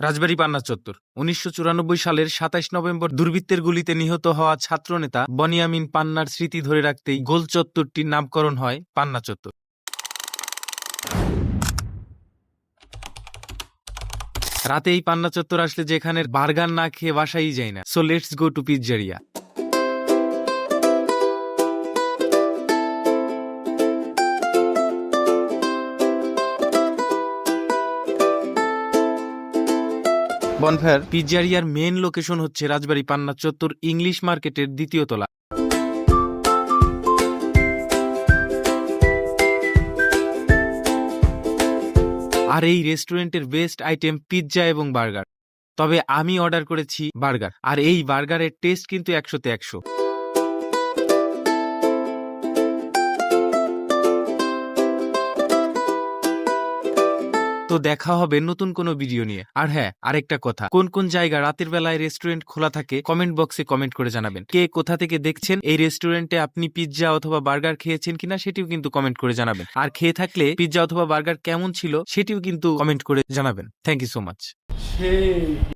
রাজবাড়ী পান্না চত্বর। উনিশশো চুরানব্বই সালের সাতাইশ নভেম্বর দুর্বৃত্তের গুলিতে নিহত হওয়া ছাত্রনেতা বনিয়ামিন পান্নার স্মৃতি ধরে রাখতেই গোল চত্বরটির নামকরণ হয় পান্না চত্বর। রাতে এই পান্না চত্বর আসলে যেখানের বার্গার না খেয়ে বাসাই যায় না। So let's go to pizzeria. Bonfire পিৎজারিয়ার main location হচ্ছে রাজবাড়ী পান্না চত্বর ইংলিশ মার্কেটের দ্বিতীয় তলা। আর এই রেস্টুরেন্টের বেস্ট আইটেম পিৎজা এবং বার্গার। তবে আমি অর্ডার করেছি বার্গার, আর এই বার্গারের টেস্ট কিন্তু একশোতে একশো। তো দেখা হবে নতুন কোনো ভিডিও নিয়ে। আর হ্যাঁ আরেকটা কথা, কোন কোন জায়গা রাতের বেলায় রেস্টুরেন্ট খোলা থাকে কমেন্ট বক্সে কমেন্ট করে জানাবেন। কে কোথা থেকে দেখছেন, এই রেস্টুরেন্টে আপনি পিৎজা অথবা বার্গার খেয়েছেন কিনা সেটিও কিন্তু কমেন্ট করে জানাবেন। আর খেয়ে থাকলে পিৎজা অথবা বার্গার কেমন ছিল, সেটিও কিন্তু কমেন্ট করে জানাবেন। Thank you so much